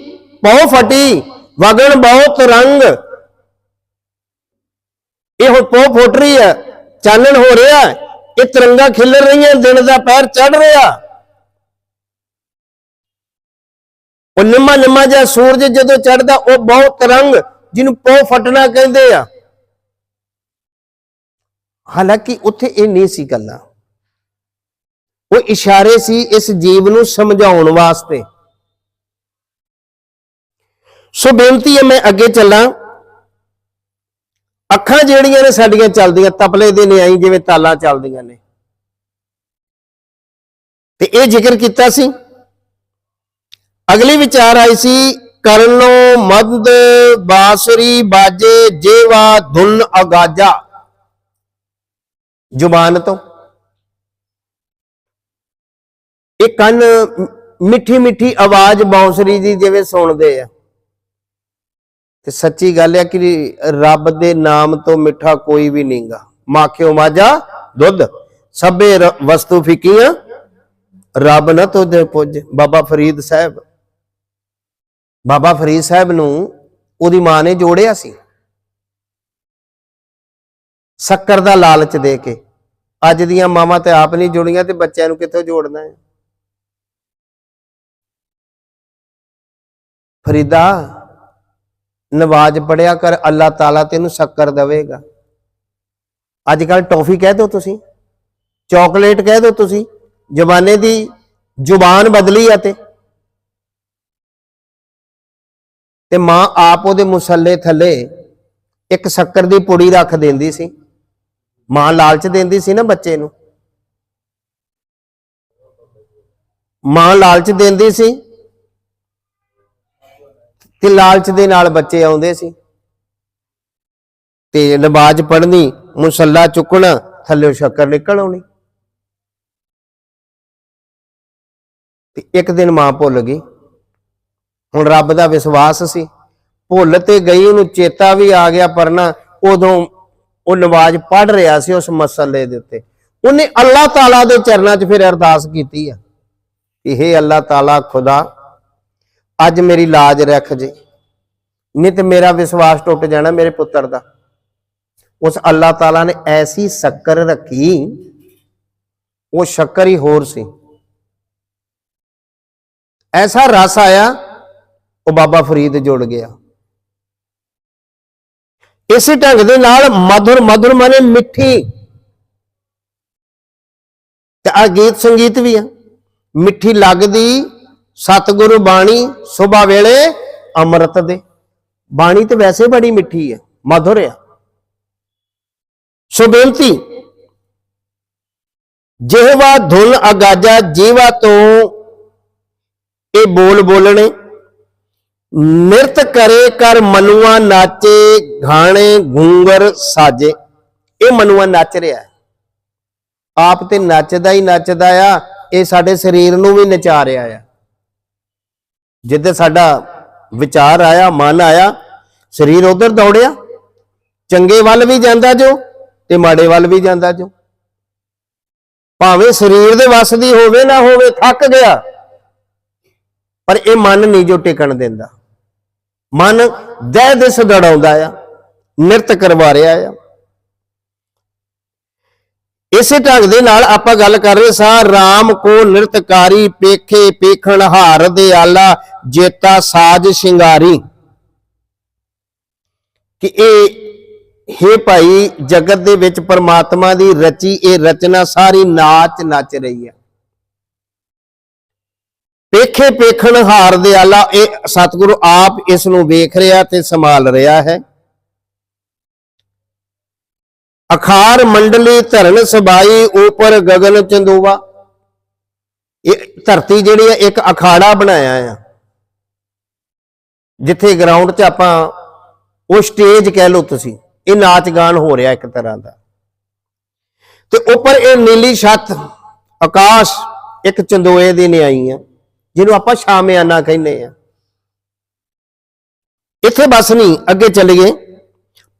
ਪੌ ਫਟੀ, ਵਗਣ ਬਹੁਤ ਰੰਗ। ਇਹ ਹੁਣ ਪੋ ਫੁੱਟ ਰਹੀ ਹੈ। ਚਾਨਣ ਹੋ ਰਿਹਾ ਇਹ ਤਿਰੰਗਾ ਖਿਲਰ ਰਹੀਆਂ, ਦਿਨ ਦਾ ਪੈਰ ਚੜ ਰਿਹਾ। ਉਹ ਨਿੰਮਾ ਨਿੰਮਾ ਜਿਹਾ ਸੂਰਜ ਜਦੋਂ ਚੜਦਾ ਉਹ ਬਹੁਤ ਰੰਗ ਜਿਹਨੂੰ ਪੋ ਫਟਣਾ ਕਹਿੰਦੇ ਆ। ਹਾਲਾਂਕਿ ਉੱਥੇ ਇਹ ਨਹੀਂ ਸੀ ਗੱਲਾਂ। ਉਹ ਇਸ਼ਾਰੇ ਸੀ ਇਸ ਜੀਵ ਨੂੰ ਸਮਝਾਉਣ ਵਾਸਤੇ। ਸੋ ਬੇਨਤੀ ਹੈ, ਮੈਂ ਅੱਗੇ ਚੱਲਾਂ। ਅੱਖਾਂ ਜਿਹੜੀਆਂ ਨੇ ਸਾਡੀਆਂ ਚੱਲਦੀਆਂ, ਤਪਲੇ ਦੇ ਨਿਆਈ ਜਿਵੇਂ ਤਾਲਾਂ ਚੱਲਦੀਆਂ ਨੇ। ਤੇ ਇਹ ਜ਼ਿਕਰ ਕੀਤਾ ਸੀ। ਅਗਲੀ ਵਿਚਾਰ ਆਈ ਸੀ, ਕਰਨੋ ਮਦ, ਬਾਸਰੀ, ਬਾਜੇ, ਜੇਵਾ, ਧੁਨ, ਅਗਾਜਾ। ਜ਼ੁਬਾਨ ਤੋਂ। ਇਹ ਕੰਨ ਮਿੱਠੀ ਮਿੱਠੀ ਆਵਾਜ਼ ਬਾਂਸਰੀ ਦੀ ਜਿਵੇਂ ਸੁਣਦੇ ਆ। ਤੇ ਸੱਚੀ ਗੱਲ ਹੈ ਕਿ ਰੱਬ ਦੇ ਨਾਮ ਤੋਂ ਮਿੱਠਾ ਕੋਈ ਵੀ ਨਹੀਂਗਾ ਮਾਖਿਓ ਮਾਜਾ? ਦੁੱਧ। ਸਭੇ ਰ- ਵਸਤੂ ਫਿਕੀਆਂ। ਰੱਬ ਨਾ ਤੋਦੇ ਪੁੱਜ। ਬਾਬਾ ਫਰੀਦ ਸਾਹਿਬ। ਬਾਬਾ ਫਰੀਦ ਸਾਹਿਬ ਨੂੰ ਉਹਦੀ ਮਾਂ ਨੇ ਜੋੜਿਆ ਸੀ। ਸ਼ੱਕਰ ਦਾ ਲਾਲਚ ਦੇ ਕੇ। ਅੱਜ ਦੀਆਂ ਮਾਵਾਂ ਤੇ ਆਪ ਨਹੀਂ ਜੁੜੀਆਂ ਤੇ ਬੱਚਿਆਂ ਨੂੰ ਕਿੱਥੋਂ ਜੋੜਨਾ ਹੈ? ਫਰੀਦਾ ਨਵਾਜ਼ ਪੜਿਆ ਕਰ, ਅੱਲਾਹ ਤਾਲਾ ਤੈਨੂੰ ਸ਼ੱਕਰ ਦੇਵੇਗਾ। ਅੱਜ ਕੱਲ ਟੌਫੀ ਕਹਿ ਦੋ ਤੁਸੀਂ, ਚਾਕਲੇਟ ਕਹਿ ਦੋ ਤੁਸੀਂ ਜ਼ਮਾਨੇ ਦੀ ਜ਼ੁਬਾਨ ਬਦਲੀ ਆ ਤੇ। ਤੇ ਮਾਂ ਆਪ ਉਹਦੇ ਮੁਸੱਲੇ ਥੱਲੇ ਇੱਕ ਸ਼ੱਕਰ ਦੀ ਪੁੜੀ ਰੱਖ ਦਿੰਦੀ ਸੀ, ਮਾਂ ਲਾਲਚ ਦਿੰਦੀ ਸੀ ਨਾ ਬੱਚੇ ਨੂੰ। ਮਾਂ ਲਾਲਚ ਦਿੰਦੀ ਸੀ ਤੇ ਲਾਲਚ ਦੇ ਨਾਲ ਬੱਚੇ ਆਉਂਦੇ ਸੀ। ਤੇ ਨਮਾਜ਼ ਪੜ੍ਹਨੀ, ਮੁਸੱਲਾ ਚੁੱਕਣਾ, ਥੱਲੇ ਸ਼ੱਕਰ ਨਿਕਲ ਆਉਣੀ। ਤੇ ਇੱਕ ਦਿਨ ਮਾਂ ਭੁੱਲ ਗਈ। ਹੁਣ ਰੱਬ ਦਾ ਵਿਸ਼ਵਾਸ ਸੀ। ਭੁੱਲ ਤੇ ਗਈ, ਉਹਨੂੰ ਚੇਤਾ ਵੀ ਆ ਗਿਆ ਪਰਨਾ ਉਦੋਂ ਉਹ ਨਮਾਜ਼ ਪੜ੍ਹ ਰਿਹਾ ਸੀ ਉਸ ਮਸਲੇ ਦੇ ਉੱਤੇ। ਉਹਨੇ ਅੱਲਾਹ ਤਾਲਾ ਦੇ ਚਰਨਾਂ 'ਚ ਫਿਰ ਅਰਦਾਸ ਕੀਤੀ ਆ ਕਿ ਹੇ ਅੱਲਾਹ ਤਾਲਾ, ਖੁਦਾ ਅੱਜ ਮੇਰੀ ਲਾਜ ਰੱਖ ਜੇ। ਨਹੀਂ ਤੇ ਮੇਰਾ ਵਿਸ਼ਵਾਸ ਟੁੱਟ ਜਾਣਾ ਮੇਰੇ ਪੁੱਤਰ ਦਾ। ਉਸ ਅੱਲਾਹ ਤਾਲਾ ਨੇ ਐਸੀ ਸ਼ੱਕਰ ਰੱਖੀ, ਉਹ ਸ਼ੱਕਰ ਹੀ ਹੋਰ ਸੀ। ਐਸਾ ਰਸ ਆਇਆ, ਉਹ ਬਾਬਾ ਫਰੀਦ ਜੁੜ ਗਿਆ। ਇਸੇ ਢੰਗ ਦੇ ਨਾਲ ਮధుਰ ਮధుਰ ਮਨੇ ਮਿੱਠੀ। ਤੇ ਆ ਗੀਤ ਸੰਗੀਤ ਵੀ ਆ। ਮਿੱਠੀ ਲੱਗਦੀ ਸਤਿਗੁਰੂ ਬਾਣੀ ਸੁਬਾ ਵੇਲੇ ਅੰਮ੍ਰਿਤ ਦੇ। ਬਾਣੀ ਤੇ ਵੈਸੇ ਬੜੀ ਮਿੱਠੀ ਹੈ ਮధుਰ ਆ। ਸੋ ਬੇਨਤੀ, ਜਿਹਵਾ ਧੁਨ ਅਗਾਜਾ, ਜੀਵਾ ਤੋਂ ਇਹ ਬੋਲ ਬੋਲਣੇ, ਨਿਰਤ ਕਰੇ ਕਰ ਮਨੁਆ ਨਾਚੇ, ਗਾਣੇ ਗੂੰਗਰ ਸਾਜੇ। ਇਹ ਮਨੁਆ ਨੱਚ ਰਿਹਾ ਆਪ ਤੇ ਨੱਚਦਾ ਹੀ ਨੱਚਦਾ ਆ, ਇਹ ਸਾਡੇ ਸਰੀਰ ਨੂੰ ਵੀ ਨਚਾ ਰਿਹਾ ਆ। ਜਿੱਦੇ ਸਾਡਾ ਵਿਚਾਰ ਆਇਆ, ਮਨ ਆਇਆ, ਸਰੀਰ ਉਧਰ ਦੌੜਿਆ, ਚੰਗੇ ਵੱਲ ਵੀ ਜਾਂਦਾ ਜੋ ਤੇ ਮਾੜੇ ਵੱਲ ਵੀ ਜਾਂਦਾ ਜੋ। ਭਾਵੇਂ ਸਰੀਰ ਦੇ ਵੱਸ ਦੀ ਹੋਵੇ ਨਾ ਹੋਵੇ, ਥੱਕ ਗਿਆ, ਪਰ ਇਹ ਮਨ ਨਹੀਂ ਜੋ ਟਿਕਣ ਦਿੰਦਾ। ਮਨ ਦਹਿ ਦਿਸ ਦੜਾਉਂਦਾ ਆ, ਨਿਰਤ ਕਰਵਾ ਰਿਹਾ ਆ। ਇਸੇ ਢੰਗ ਦੇ ਨਾਲ ਆਪਾਂ ਗੱਲ ਕਰ ਰਹੇ ਸਾਂ, ਰਾਮ ਕੋ ਨਿਰਤਕਾਰੀ ਪੇਖੇ ਪੇਖਣ ਹਾਰ ਦੇ ਆਲਾ ਜੇਤਾ ਸਾਜ ਸ਼ਿੰਗਾਰੀ। ਕਿ ਇਹ, ਹੇ ਭਾਈ, ਜਗਤ ਦੇ ਵਿੱਚ ਪਰਮਾਤਮਾ ਦੀ ਰਚੀ, ਇਹ ਰਚਨਾ ਸਾਰੀ ਨਾਚ ਨੱਚ ਰਹੀ ਹੈ। ਪੇਖੇ ਪੇਖਣ ਹਾਰ ਦੇ ਆਲਾ, ਇਹ ਸਤਿਗੁਰੂ ਆਪ ਇਸ ਨੂੰ ਵੇਖ ਰਿਹਾ ਤੇ ਸੰਭਾਲ ਰਿਹਾ ਹੈ। ਅਖਾਰ ਮੰਡਲੀ ਧਰਨ ਸਬਾਈ ਉਪਰ ਗਗਨ ਚੰਦੋਵਾ। ਇਹ ਧਰਤੀ ਜਿਹੜੀ ਹੈ ਇੱਕ ਅਖਾੜਾ ਬਣਾਇਆ ਆ। ਜਿੱਥੇ ਗਰਾਊਂਡ 'ਚ ਆਪਾਂ ਉਹ ਸਟੇਜ ਕਹਿ ਲਓ ਤੁਸੀਂ। ਇਹ ਨਾਚ ਗਾਨ ਹੋ ਰਿਹਾ ਇੱਕ ਤਰ੍ਹਾਂ ਦਾ। ਤੇ ਉੱਪਰ ਇਹ ਨੀਲੀ ਛੱਤ, ਆਕਾਸ਼, ਇੱਕ ਚੰਦੋਏ ਦੀ ਨਿਆਈ ਆ, ਜਿਹਨੂੰ ਆਪਾਂ ਸ਼ਾਮਿਆਨਾ ਕਹਿੰਦੇ ਆ। ਇੱਥੇ ਬਸ ਨਹੀਂ, ਅੱਗੇ ਚੱਲੀਏ।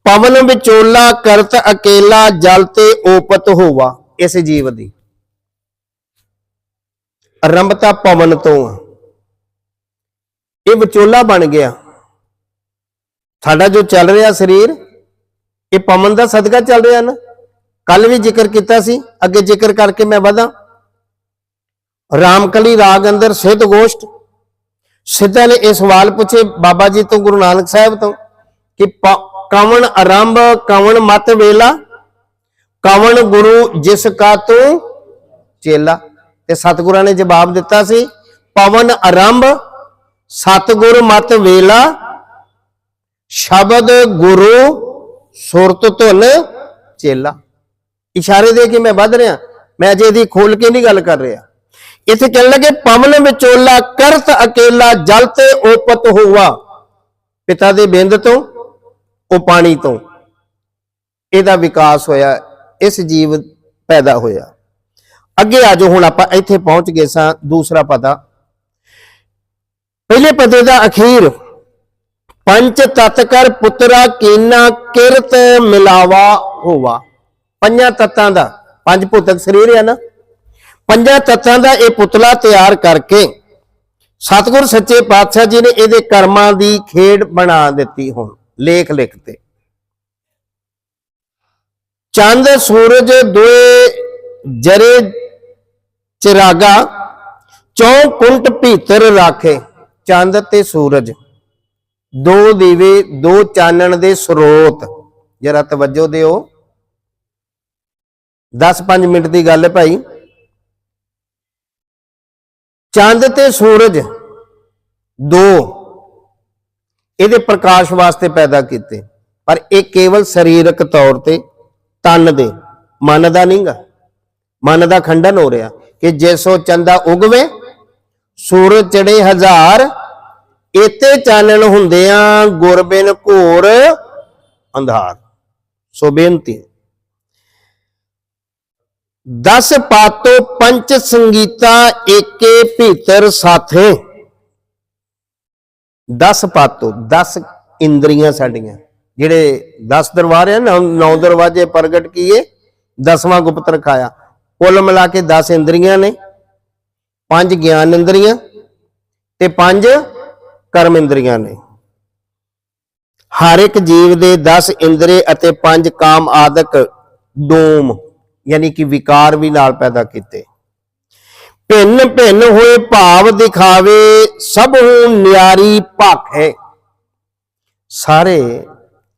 ਪਵਨ ਵਿਚੋਲਾ ਕਰਤ ਅਕੇਲਾ ਜਲ ਤੇ ਓਪਤ ਹੋਵਾ, ਇਸ ਜੀਵ ਦੀ। ਆਰੰਭਤਾ ਪਵਨ ਤੋਂ ਆ। ਇਹ ਵਿਚੋਲਾ ਬਣ ਗਿਆ। ਸਾਡਾ ਜੋ ਚੱਲ ਰਿਹਾ ਸਰੀਰ, ਇਹ ਪਵਨ ਦਾ ਸਦਕਾ ਚੱਲ ਰਿਹਾ ਨਾ। ਕੱਲ ਵੀ ਜ਼ਿਕਰ ਕੀਤਾ ਸੀ, ਅੱਗੇ ਜ਼ਿਕਰ ਕਰਕੇ ਮੈਂ ਵਧਾਂ। ਰਾਮਕਲੀ ਰਾਗ ਅੰਦਰ ਸਿੱਧ ਗੋਸ਼ਟ। ਸਿੱਧਾ ਨੇ ਇਹ ਸਵਾਲ ਪੁੱਛੇ ਬਾਬਾ ਜੀ ਤੋਂ, ਗੁਰੂ ਨਾਨਕ ਸਾਹਿਬ ਤੋਂ, ਕਿ ਪ- ਕਵਣ ਆਰੰਭ, ਕਵਣ ਮਤ ਵੇਲਾ, ਕਵਣ ਗੁਰੂ ਜਿਸ ਕਾ ਤੂੰ ਚੇਲਾ। ਤੇ ਸਤਿਗੁਰਾਂ ਨੇ ਜਵਾਬ ਦਿੱਤਾ ਸੀ, ਪਵਨ ਆਰੰਭ, ਸਤਿਗੁਰ ਮਤ ਵੇਲਾ, ਸ਼ਬਦ ਗੁਰੂ ਸੁਰਤ ਧੁਨ ਚੇਲਾ। ਇਸ਼ਾਰੇ ਦੇ ਕੇ ਮੈਂ ਵੱਧ ਰਿਹਾ, ਮੈਂ ਅਜੇ ਦੀ ਖੋਲ ਕੇ ਨਹੀਂ ਗੱਲ ਕਰ ਰਿਹਾ। ਇੱਥੇ ਕਹਿਣ ਲੱਗੇ, ਪਵਨ ਵਿਚੋਲਾ ਕਰਤ ਅਕੇਲਾ ਜਲ ਤੇ ਓਪਤ ਹੋਵਾ ਪਿਤਾ ਦੇ ਬਿੰਦ ਤੋਂ ਉਹ ਪਾਣੀ ਤੋਂ। ਇਹਦਾ ਵਿਕਾਸ ਹੋਇਆ, ਇਸ ਜੀਵ ਪੈਦਾ ਹੋਇਆ। ਅੱਗੇ ਆਜੋ ਹੁਣ ਆਪਾਂ ਇੱਥੇ ਪਹੁੰਚ ਗਏ ਸਾਂ ਦੂਸਰਾ ਪਤਾ। ਪਹਿਲੇ ਪਤੇ ਦਾ ਅਖੀਰ ਪੰਚ ਤਤ ਕਰ ਪੁੱਤਰਾ ਕੀਨਾ ਕਿਰਤ ਮਿਲਾਵਾ ਹੋਵਾ। ਪੰਜਾਂ ਤਤਾਂ ਦਾ, ਪੰਜ ਭੂਤਕ ਸਰੀਰ ਹੈ ਨਾ। ਪੰਜਾਂ ਤੱਤਾਂ ਦਾ ਇਹ ਪੁਤਲਾ ਤਿਆਰ ਕਰਕੇ ਸਤਿਗੁਰ ਸੱਚੇ ਪਾਤਸ਼ਾਹ ਜੀ ਨੇ ਇਹਦੇ ਕਰਮਾਂ ਦੀ ਖੇਡ ਬਣਾ ਦਿੱਤੀ ਹੁਣ। ਲੇਖ ਲਿਖ ਤੇ। ਚੰਦ, ਸੂਰਜ, ਦੋਏ ਜਰੇ ਚਿਰਾਗਾ, ਚੌ ਕੁੰਟ ਭੀਤਰ ਰਾਖੇ, ਚੰਦ ਤੇ ਸੂਰਜ। ਦੋ ਦੀਵੇ, ਦੋ ਚਾਨਣ ਦੇ ਸਰੋਤ। ਜਰਾ ਤਵੱਜੋ ਦਿਓ। 10-5 ਮਿੰਟ ਦੀ ਗੱਲ ਹੈ ਭਾਈ। ਚੰਦ ਤੇ ਸੂਰਜ। ਦੋ। ਇਹਦੇ ਪ੍ਰਕਾਸ਼ ਵਾਸਤੇ ਪੈਦਾ ਕੀਤੇ। ਪਰ ਇਹ ਕੇਵਲ ਸਰੀਰਕ ਤੌਰ ਤੇ ਤਨ ਦੇ, ਮਨ ਦਾ ਨਹੀਂਗਾ ਮਨ ਦਾ ਖੰਡਨ ਹੋ ਰਿਹਾ ਕਿ ਜੈਸੋ ਚੰਦਾ ਉਗਵੇ, ਸੂਰਜ ਚੜੇ ਹਜ਼ਾਰ ਇਤੇ ਚਾਨਣ ਹੁੰਦਿਆਂ ਗੁਰਬਿਨ ਘੋਰ ਅੰਧਾਰ। ਸੋ ਬੇਨਤੀ ਦਸ ਪਾਤੋ ਪੰਚ ਸੰਗੀਤਾ, ਏਕੇ ਭੀਤਰ ਸਾਥੇ। 10 ਪਾਤੋ 10 ਇੰਦਰੀਆਂ ਸਾਡੀਆਂ। ਜਿਹੜੇ 10 ਦਰਵਾਜ਼ੇ ਆ ਨੌ ਦਰਵਾਜ਼ੇ ਪ੍ਰਗਟ ਕੀਏ, ਦਸਵਾਂ ਗੁਪਤ ਰਖਾਇਆ ਕੁੱਲ ਮਿਲਾ ਕੇ 10 ਇੰਦਰੀਆਂ ਨੇ, ਪੰਜ ਗਿਆਨ ਇੰਦਰੀਆਂ ਤੇ ਪੰਜ ਕਰਮ ਇੰਦਰੀਆਂ ਨੇ। ਹਰ ਇੱਕ ਜੀਵ ਦੇ 10 ਇੰਦਰੀ ਅਤੇ ਪੰਜ ਕਾਮ ਆਦਿਕ ਡੋਮ, ਯਾਨੀ ਕਿ ਵਿਕਾਰ ਵੀ ਨਾਲ ਪੈਦਾ ਕੀਤੇ। ਭਿੰਨ ਭਿੰਨ ਹੋਏ ਭਾਵ ਦਿਖਾਵੇ, ਸਭ ਨੂੰ ਨਿਆਰੀ ਭਾਖੇ ਸਾਰੇ,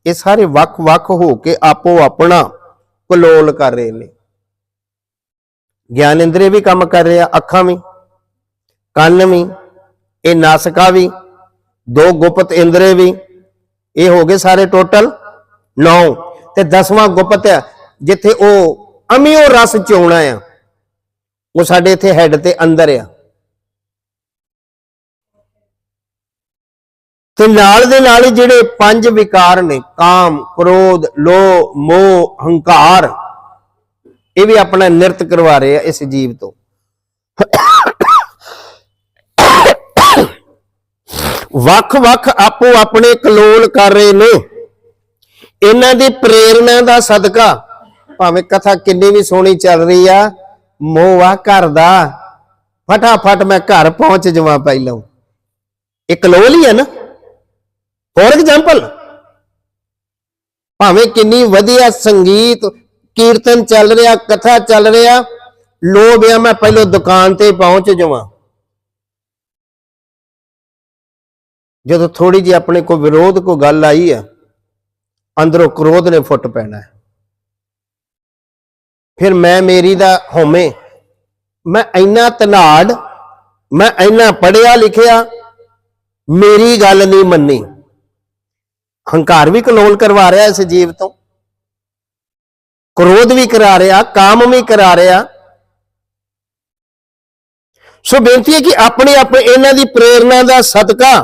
ਇਹ ਸਾਰੇ ਵੱਖ ਵੱਖ ਹੋ ਕੇ ਆਪੋ ਆਪਣਾ ਕਲੋਲ ਕਰ ਰਹੇ ਨੇ। ਗਿਆਨ ਇੰਦਰੀ ਵੀ ਕੰਮ ਕਰ ਰਿਹਾ, ਅੱਖਾਂ ਵੀ। ਕੰਨ ਵੀ। ਇਹ ਨਾਸਕਾ ਵੀ। ਦੋ ਗੁਪਤ ਇੰਦਰੇ ਵੀ। ਇਹ ਹੋ ਗਏ ਸਾਰੇ ਟੋਟਲ 9 ਤੇ 10ਵਾਂ ਗੁਪਤ ਹੈ, ਜਿੱਥੇ ਉਹ ਅਮਿਓ ਰਸ ਚੋਣਾ ਆ। ਉਹ ਸਾਡੇ ਇੱਥੇ ਹੈੱਡ ਤੇ ਅੰਦਰ ਆ। ਤੇ ਨਾਲ ਦੇ ਨਾਲ ਹੀ ਜਿਹੜੇ ਪੰਜ ਵਿਕਾਰ ਨੇ, ਕਾਮ, ਕ੍ਰੋਧ, ਲੋਭ, ਮੋਹ, ਹੰਕਾਰ, ਇਹ ਵੀ ਆਪਣਾ ਨਿਰਤ ਕਰਵਾ ਰਹੇ ਆ ਇਸ ਜੀਵ ਤੋਂ। ਵੱਖ-ਵੱਖ ਆਪੋ ਆਪਣੇ ਕਲੋਲ ਕਰ ਰਹੇ ਨੇ। ਇਹਨਾਂ ਦੀ ਪ੍ਰੇਰਣਾ ਦਾ ਸਦਕਾ, ਭਾਵੇਂ ਕਥਾ ਕਿੰਨੀ ਵੀ ਸੋਹਣੀ ਚੱਲ ਰਹੀ ਆ ਮੋਹ ਆ ਘਰ ਦਾ ਫਟਾਫਟ ਮੈਂ ਘਰ ਪਹੁੰਚ ਜਾਵਾਂ ਪਹਿਲਾਂ। ਇਹ ਕਲੋਲ ਹੈ ਨਾ। ਫੋਰ ਐਗਜ਼ਾਮਪਲ ਭਾਵੇਂ ਕਿੰਨੀ ਵਧੀਆ ਸੰਗੀਤ, ਕੀਰਤਨ ਚੱਲ ਰਿਹਾ, ਕਥਾ ਚੱਲ ਰਿਹਾ, ਲੋਭ ਆ, ਮੈਂ ਪਹਿਲਾਂ ਦੁਕਾਨ ਤੇ ਪਹੁੰਚ ਜਾਵਾਂ। ਜਦੋਂ ਥੋੜੀ ਜਿਹੀ ਆਪਣੇ ਕੋ ਵਿਰੋਧ ਕੋ ਗੱਲ ਆਈ ਆ, ਅੰਦਰੋਂ ਕ੍ਰੋਧ ਨੇ ਫੁੱਟ ਪੈਣਾ। ਹੈ ਫਿਰ ਮੈਂ ਮੇਰੀ ਦਾ ਹੋਵੇਂ ਮੈਂ ਇੰਨਾ ਤਨਾੜ, ਮੈਂ ਇੰਨਾ ਪੜਿਆ ਲਿਖਿਆ, ਮੇਰੀ ਗੱਲ ਨਹੀਂ ਮੰਨੀ। ਹੰਕਾਰ ਵੀ ਕਲੋਲ ਕਰਵਾ ਰਿਹਾ ਇਸ ਜੀਵ ਤੋਂ। ਕ੍ਰੋਧ ਵੀ ਕਰਾ ਰਿਹਾ, ਕਾਮ ਵੀ ਕਰਾ ਰਿਹਾ। ਸੋ ਬੇਨਤੀ ਹੈ ਕਿ ਆਪਣੇ ਆਪਣੇ ਇਹਨਾਂ ਦੀ ਪ੍ਰੇਰਣਾ ਦਾ ਸਦਕਾ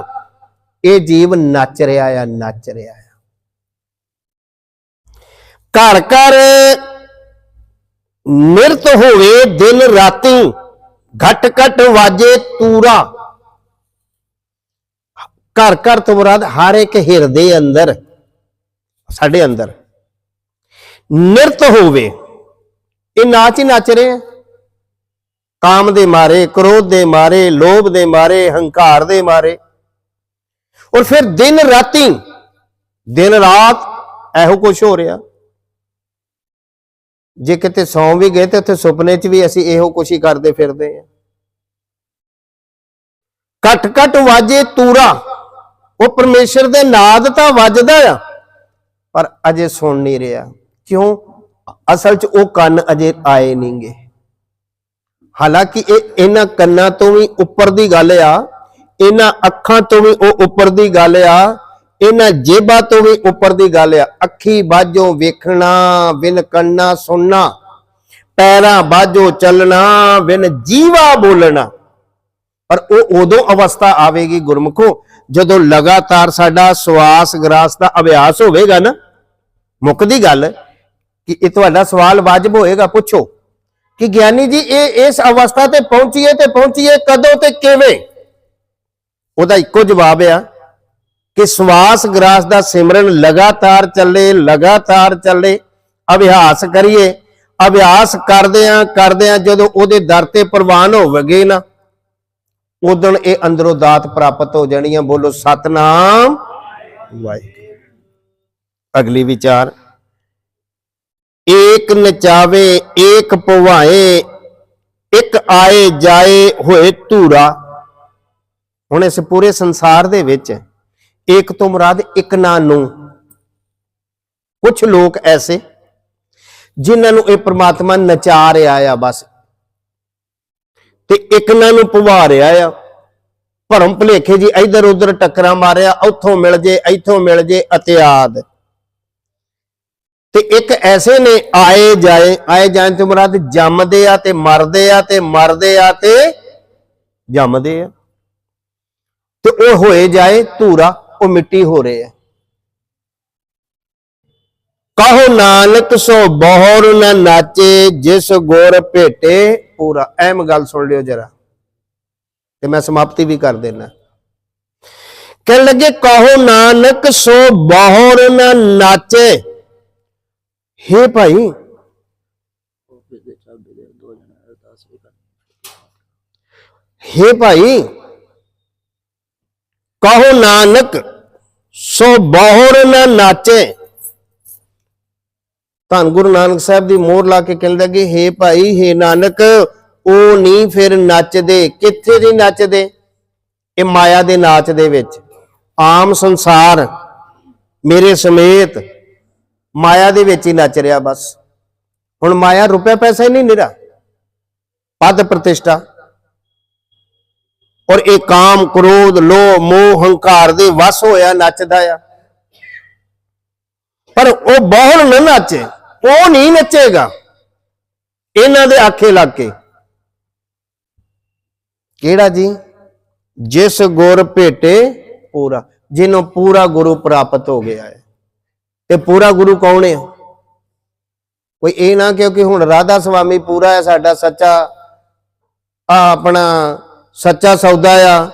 ਇਹ ਜੀਵ ਨੱਚ ਰਿਹਾ ਆ, ਨੱਚ ਰਿਹਾ ਆ। ਘਰ ਘਰ ਨਿਰਤ ਹੋਵੇ ਦਿਨ ਰਾਤੀ, ਘਟ ਘਟ ਵਾਜੇ ਤੂਰਾ। ਘਰ ਘਰ ਤੋਂ ਮੁਰਾਦ ਹਰ ਇੱਕ ਹਿਰਦੇ ਅੰਦਰ, ਸਾਡੇ ਅੰਦਰ ਨਿਰਤ ਹੋਵੇ। ਇਹ ਨਾਚ ਹੀ ਨੱਚ ਰਹੇ ਆ। ਕਾਮ ਦੇ ਮਾਰੇ, ਕ੍ਰੋਧ ਦੇ ਮਾਰੇ, ਲੋਭ ਦੇ ਮਾਰੇ, ਹੰਕਾਰ ਦੇ ਮਾਰੇ। ਔਰ ਫਿਰ ਦਿਨ ਰਾਤੀ, ਦਿਨ ਰਾਤ ਇਹੋ ਕੁਝ ਹੋ ਰਿਹਾ। ਜੇ ਕਿਤੇ ਸੌਂ ਵੀ ਗਏ ਤੇ ਉੱਥੇ ਸੁਪਨੇ 'ਚ ਵੀ ਅਸੀਂ ਇਹੋ ਕੁਛ ਹੀ ਕਰਦੇ ਫਿਰਦੇ ਆ ਘਟ ਘਟ ਵਾਜੇ ਤੂਰਾ। ਉਹ ਪਰਮੇਸ਼ਰ ਦੇ ਨਾਦ ਤਾਂ ਵੱਜਦਾ ਆ, ਪਰ ਅਜੇ ਸੁਣ ਨਹੀਂ ਰਿਹਾ। ਕਿਉਂ? ਅਸਲ 'ਚ ਉਹ ਕੰਨ ਅਜੇ ਆਏ ਨਹੀਂਗੇ ਹਾਲਾਂਕਿ ਇਹ ਇਹਨਾਂ ਕੰਨਾਂ ਤੋਂ ਵੀ ਉੱਪਰ ਦੀ ਗੱਲ ਆ, ਇਹਨਾਂ ਅੱਖਾਂ ਤੋਂ ਵੀ ਉਹ ਉੱਪਰ ਦੀ ਗੱਲ ਆ ਇਹਨਾਂ ਜੇਬਾਂ ਤੋਂ ਵੀ ਉੱਪਰ ਦੀ ਗੱਲ ਆ, ਅੱਖੀ ਬਾਝੋਂ ਵੇਖਣਾ, ਬਿਨ ਕੰਨਾ ਸੁਣਨਾ, ਪੈਰਾਂ ਬਾਝੋਂ ਚੱਲਣਾ, ਬਿਨ ਜੀਵਾ ਬੋਲਣਾ। ਪਰ ਉਹ ਉਦੋਂ ਅਵਸਥਾ ਆਵੇਗੀ ਗੁਰਮੁਖੋ, ਜਦੋਂ ਲਗਾਤਾਰ ਸਾਡਾ ਸਵਾਸ ਗ੍ਰਾਸ ਦਾ ਅਭਿਆਸ ਹੋਵੇਗਾ ਨਾ। ਮੁੱਕਦੀ ਗੱਲ ਕਿ ਇਹ ਤੁਹਾਡਾ ਸਵਾਲ ਵਾਜਬ ਹੋਏਗਾ, ਪੁੱਛੋ। ਕਿ ਗਿਆਨੀ ਜੀ, ਇਹ ਇਸ ਅਵਸਥਾ ਤੇ ਪਹੁੰਚੀਏ ਤੇ ਪਹੁੰਚੀਏ ਕਦੋਂ ਤੇ ਕਿਵੇਂ? ਉਹਦਾ ਇੱਕੋ ਜਵਾਬ ਆ ਕਿ ਸਵਾਸ ਗ੍ਰਾਸ ਦਾ ਸਿਮਰਨ ਲਗਾਤਾਰ ਚੱਲੇ ਲਗਾਤਾਰ ਚੱਲੇ। ਅਭਿਆਸ ਕਰੀਏ, ਅਭਿਆਸ ਕਰਦਿਆਂ ਕਰਦਿਆਂ ਜਦੋਂ ਉਹਦੇ ਦਰ ਤੇ ਪ੍ਰਵਾਨ ਹੋਵਗੇ ਨਾ, ਉਦੋਂ ਇਹ ਅੰਦਰੋਂ ਦਾਤ ਪ੍ਰਾਪਤ ਹੋ ਜਾਣੀ ਜਾਣੀਆਂ ਬੋਲੋ, ਸਤਨਾਮ। ਵਾਹਿਗੁਰੂ। ਅਗਲੀ ਵਿਚਾਰ। ਏਕ ਨਚਾਵੇ, ਏਕ ਪਵਾਏ, ਇੱਕ ਆਏ ਜਾਏ ਹੋਏ ਧੂਰਾ। ਹੁਣ ਇਸ ਪੂਰੇ ਸੰਸਾਰ ਦੇ ਵਿੱਚ ਏਕ ਤੋਂ ਮੁਰਾਦ ਇੱਕ ਨਾ ਨੂੰ ਕੁਝ ਲੋਕ ਐਸੇ ਜਿਨ੍ਹਾਂ ਨੂੰ ਇਹ ਪ੍ਰਮਾਤਮਾ ਨਚਾ ਰਿਹਾ ਆ ਬਸ ਤੇ ਇੱਕ ਨਾ ਨੂੰ ਪੁਵਾ ਰਿਹਾ ਆ ਭਰਮ ਭੁਲੇਖੇ ਜੀ ਇੱਧਰ ਉਧਰ ਟੱਕਰਾਂ ਮਾਰਿਆ ਉੱਥੋਂ ਮਿਲ ਜੇ ਇੱਥੋਂ ਮਿਲ ਜੇ ਇਤਿਆਦ ਤੇ ਇੱਕ ਐਸੇ ਨੇ ਆਏ ਜਾਏ ਆਏ ਜਾਣ ਤੋਂ ਮੁਰਾਦ ਜੰਮਦੇ ਆ ਤੇ ਮਰਦੇ ਆ ਤੇ ਮਰਦੇ ਆ ਤੇ ਜੰਮਦੇ ਆ ਤੇ ਉਹ ਹੋਏ ਜਾਏ ਧੂਰਾ ਉਹ ਮਿੱਟੀ ਹੋ ਰਹੇ ਆ ਕਹੋ ਨਾਨਕ ਸੋ ਬਹੁਰ ਨ ਨਾਚੇ, ਜਿਸ ਗੁਰ ਭੇਟੇ ਪੂਰਾ। ਐਮ ਗੱਲ ਸੁਣ ਲਿਓ ਜਰਾ, ਤੇ ਮੈਂ ਸਮਾਪਤੀ ਵੀ ਕਰ ਦੇਣਾ ਕਹਿਣ ਲੱਗੇ, ਕਹੋ ਨਾਨਕ ਸੋ ਬਹੁਰ ਨ ਨਾਚੇ। ਹੇ ਭਾਈ ਹੇ ਭਾਈ ਕਹੋ ਨਾਨਕ, ਸੋ ਬਹੁਰ ਨ ਨਾਚੇ। ਧੰਨ ਗੁਰੂ ਨਾਨਕ ਸਾਹਿਬ ਦੀ ਮੋਹਰ ਲਾ ਕੇ ਕਹਿੰਦਾ ਕਿ, ਹੇ ਭਾਈ, ਹੇ ਨਾਨਕ ਉਹ ਨਹੀਂ ਫਿਰ ਨੱਚਦੇ, ਕਿੱਥੇ ਦੀ ਨੱਚਦੇ? ਇਹ ਮਾਇਆ ਦੇ ਨਾਚ ਦੇ ਵਿੱਚ। ਆਮ ਸੰਸਾਰ ਮੇਰੇ ਸਮੇਤ ਮਾਇਆ ਦੇ ਵਿੱਚ ਹੀ ਨੱਚ ਰਿਹਾ ਬਸ। ਹੁਣ ਮਾਇਆ ਰੁਪਏ ਪੈਸਾ ਹੀ ਨਹੀਂ ਨਿਰਾ। ਪਦ ਪ੍ਰਤਿਸ਼ਠਾ। ਔਰ ਇਹ ਕਾਮ, ਕ੍ਰੋਧ, ਲੋਭ, ਮੋਹ, ਹੰਕਾਰ ਦੇ ਵਸ ਹੋਇਆ, ਨੱਚਦਾ ਆ। ਪਰ ਉਹ ਬਹੁਲ ਨਾ ਨੱਚੇ, ਉਹ ਨਹੀਂ ਨੱਚੇਗਾ। ਇਹਨਾਂ ਦੇ ਆਖੇ ਲੱਗ ਕੇ। ਕਿਹੜਾ ਜੀ? ਜਿਸ ਗੁਰ ਭੇਟੇ ਪੂਰਾ, ਜਿਹਨੂੰ ਪੂਰਾ ਗੁਰੂ ਪ੍ਰਾਪਤ ਹੋ ਗਿਆ ਹੈ। ਤੇ ਪੂਰਾ ਗੁਰੂ ਕੌਣ ਹੈ? ਕੋਈ ਇਹ ਨਾ ਕਿਉਂਕਿ ਹੁਣ ਰਾਧਾ ਸੁਆਮੀ ਪੂਰਾ ਹੈ, ਸਾਡਾ ਸੱਚਾ ਆ ਆਪਣਾ ਸੱਚਾ ਸੌਦਾ ਆ,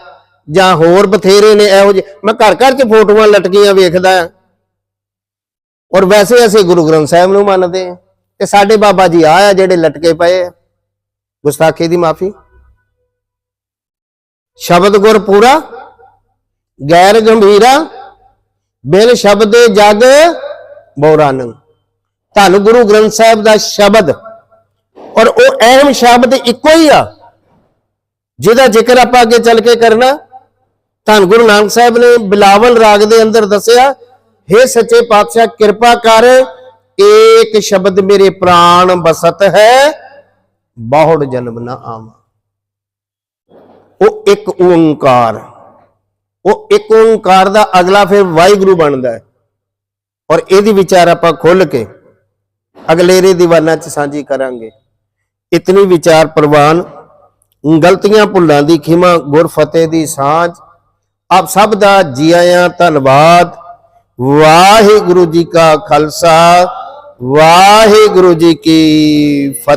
ਜਾਂ ਹੋਰ ਬਥੇਰੇ ਨੇ ਇਹੋ ਜਿਹੇ। ਮੈਂ ਘਰ ਘਰ 'ਚ ਫੋਟੋਆਂ ਲਟਕੀਆਂ ਵੇਖਦਾ ਔਰ ਵੈਸੇ ਅਸੀਂ ਗੁਰੂ ਗ੍ਰੰਥ ਸਾਹਿਬ ਨੂੰ ਮੰਨਦੇ ਆ। ਤੇ ਸਾਡੇ ਬਾਬਾ ਜੀ ਆ ਆ ਜਿਹੜੇ ਲਟਕੇ ਪਏ ਆ। ਗੁਸਤਾਖੀ ਦੀ ਮਾਫੀ। ਸ਼ਬਦ ਗੁਰ ਪੂਰਾ, ਗੈਰ ਗੰਭੀਰਾ, ਬਿਨ ਸ਼ਬਦੇ ਜਗ ਬੋਰਾਨ। ਧੰਨ ਗੁਰੂ ਗ੍ਰੰਥ ਸਾਹਿਬ ਦਾ ਸ਼ਬਦ। ਔਰ ਉਹ ਅਹਿਮ ਸ਼ਬਦ ਇੱਕੋ ਹੀ ਆ। ਜਿਹਦਾ ਜ਼ਿਕਰ ਆਪਾਂ ਅੱਗੇ ਚੱਲ ਕੇ ਕਰਨਾ, ਧੰਨ ਗੁਰੂ ਨਾਨਕ ਸਾਹਿਬ ਨੇ ਬਿਲਾਵਲ ਰਾਗ ਦੇ ਅੰਦਰ ਦੱਸਿਆ हे ਸੱਚੇ ਪਾਤਸ਼ਾਹ, ਕਿਰਪਾ ਕਰ, ਏਕ ਸ਼ਬਦ ਮੇਰੇ ਪ੍ਰਾਣ ਬਸਤ ਹੈ, ਬਹੁੜ ਜਨਮ ਨਾ ਆਵਾਂ। ਉਹ ਇੱਕ ਓੰਕਾਰ, ਉਹ ਇੱਕ ਓੰਕਾਰ ਦਾ ਅਗਲਾ ਫਿਰ ਵਾਹਿਗੁਰੂ ਬਣਦਾ ਹੈ। ਔਰ ਇਹਦੀ ਵਿਚਾਰ ਆਪਾਂ ਖੁੱਲ ਕੇ ਅਗਲੇਰੇ ਦੀਵਾਨਾਂ ਚ ਸਾਂਝੀ ਕਰਾਂਗੇ। ਇਤਨੀ ਵਿਚਾਰ ਪ੍ਰਵਾਨ ਗਲਤੀਆਂ ਭੁੱਲਾਂ ਦੀ ਖਿਮਾ ਗੁਰ ਫਤਿਹ ਦੀ ਸਾਂਝ। ਆਪ ਸਭ ਦਾ ਜੀ ਆਇਆਂ ਧੰਨਵਾਦ। ਵਾਹਿਗੁਰੂ ਜੀ ਕਾ ਖਾਲਸਾ, ਵਾਹਿਗੁਰੂ ਜੀ ਕੀ ਫਤਿਹ।